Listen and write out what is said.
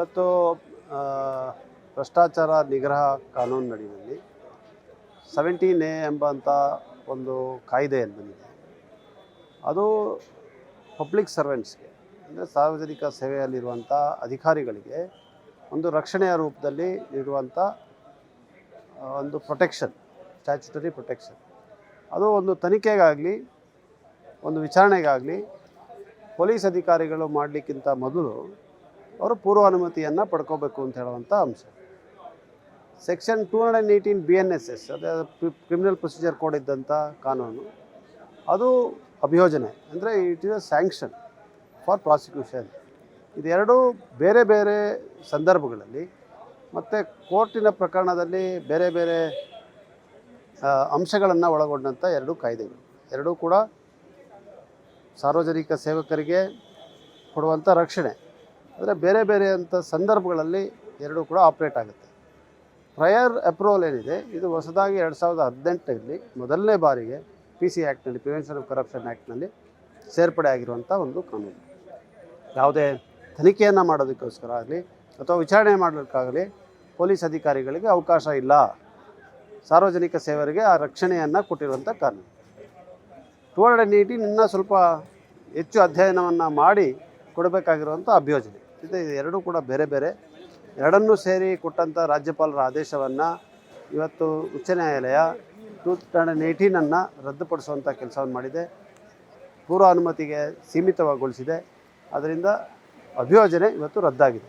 ಇವತ್ತು ಭ್ರಷ್ಟಾಚಾರ ನಿಗ್ರಹ ಕಾನೂನಿನಡಿಯಲ್ಲಿ ಸೆವೆಂಟೀನ್ ಎ ಎಂಬಂಥ ಒಂದು ಕಾಯ್ದೆಯನ್ನು ಬಂದಿದೆ. ಅದು ಪಬ್ಲಿಕ್ ಸರ್ವೆಂಟ್ಸ್ಗೆ ಅಂದರೆ ಸಾರ್ವಜನಿಕ ಸೇವೆಯಲ್ಲಿರುವಂಥ ಅಧಿಕಾರಿಗಳಿಗೆ ಒಂದು ರಕ್ಷಣೆಯ ರೂಪದಲ್ಲಿ ನೀಡುವಂಥ ಒಂದು ಪ್ರೊಟೆಕ್ಷನ್ ಸ್ಟ್ಯಾಚ್ಯುಟರಿ ಪ್ರೊಟೆಕ್ಷನ್ ಅದು ಒಂದು ತನಿಖೆಗಾಗಲಿ, ಒಂದು ವಿಚಾರಣೆಗಾಗಲಿ, ಪೊಲೀಸ್ ಅಧಿಕಾರಿಗಳು ಮಾಡಲಿಕ್ಕಿಂತ ಮೊದಲು ಅವರು ಪೂರ್ವ ಅನುಮತಿಯನ್ನು ಪಡ್ಕೋಬೇಕು ಅಂತ ಹೇಳುವಂಥ ಅಂಶ. Section two hundred and eighteen B N S S ಅದೇ ಕ್ರಿಮಿನಲ್ ಪ್ರೊಸೀಜರ್ ಕೋಡ್ ಇದ್ದಂಥ ಕಾನೂನು, ಅದು ಅಭಿಯೋಜನೆ. ಅಂದರೆ it is a sanction for prosecution ಇದೆರಡೂ ಬೇರೆ ಬೇರೆ ಸಂದರ್ಭಗಳಲ್ಲಿ ಮತ್ತು ಕೋರ್ಟಿನ ಪ್ರಕರಣದಲ್ಲಿ ಬೇರೆ ಬೇರೆ ಅಂಶಗಳನ್ನು ಒಳಗೊಂಡಂಥ ಎರಡು ಕಾಯ್ದೆಗಳು. ಎರಡೂ ಕೂಡ ಸಾರ್ವಜನಿಕ ಸೇವಕರಿಗೆ ಕೊಡುವಂಥ ರಕ್ಷಣೆ. ಅಂದರೆ ಬೇರೆ ಬೇರೆ ಅಂಥ ಸಂದರ್ಭಗಳಲ್ಲಿ ಎರಡೂ ಕೂಡ ಆಪ್ರೇಟ್ ಆಗುತ್ತೆ. ಪ್ರಯರ್ ಅಪ್ರೂವಲ್ ಏನಿದೆ? ಇದು ಹೊಸದಾಗಿ ಎರಡು ಸಾವಿರದ ಹದಿನೆಂಟರಲ್ಲಿ ಮೊದಲನೇ ಬಾರಿಗೆ ಪಿ ಸಿ ಆ್ಯಕ್ಟ್ನಲ್ಲಿ ಪ್ರಿವೆನ್ಷನ್ ಆಫ್ ಕರಪ್ಷನ್ ಆ್ಯಕ್ಟ್ನಲ್ಲಿ ಸೇರ್ಪಡೆ ಆಗಿರುವಂಥ ಒಂದು ಕಾನೂನು. ಯಾವುದೇ ತನಿಖೆಯನ್ನು ಮಾಡೋದಕ್ಕೋಸ್ಕರ ಆಗಲಿ ಅಥವಾ ವಿಚಾರಣೆ ಮಾಡೋದಕ್ಕಾಗಲಿ ಪೊಲೀಸ್ ಅಧಿಕಾರಿಗಳಿಗೆ ಅವಕಾಶ ಇಲ್ಲ. ಸಾರ್ವಜನಿಕ ಸೇವರಿಗೆ ಆ ರಕ್ಷಣೆಯನ್ನು ಕೊಟ್ಟಿರುವಂಥ ಕಾನೂನು. ಟೂ ಹಂಡ್ರೆಡ್ ಏಯ್ಟೀನ್ ಸ್ವಲ್ಪ ಹೆಚ್ಚು ಅಧ್ಯಯನವನ್ನು ಮಾಡಿ ಕೊಡಬೇಕಾಗಿರುವಂಥ ಅಭಿಯೋಜನೆ. ಇದು ಎರಡೂ ಕೂಡ ಬೇರೆ ಬೇರೆ. ಎರಡನ್ನೂ ಸೇರಿ ಕೊಟ್ಟಂಥ ರಾಜ್ಯಪಾಲರ ಆದೇಶವನ್ನು ಇವತ್ತು ಉಚ್ಚ ನ್ಯಾಯಾಲಯ ಟೂ ತೌಸಂಡ್ ಏಯ್ಟೀನನ್ನು ರದ್ದುಪಡಿಸುವಂಥ ಕೆಲಸವನ್ನು ಮಾಡಿದೆ. ಪೂರ್ವ ಅನುಮತಿಗೆ ಸೀಮಿತವಾಗಿಗೊಳಿಸಿದೆ ಅದರಿಂದ ಅಭಿಯೋಜನೆ ಇವತ್ತು ರದ್ದಾಗಿದೆ.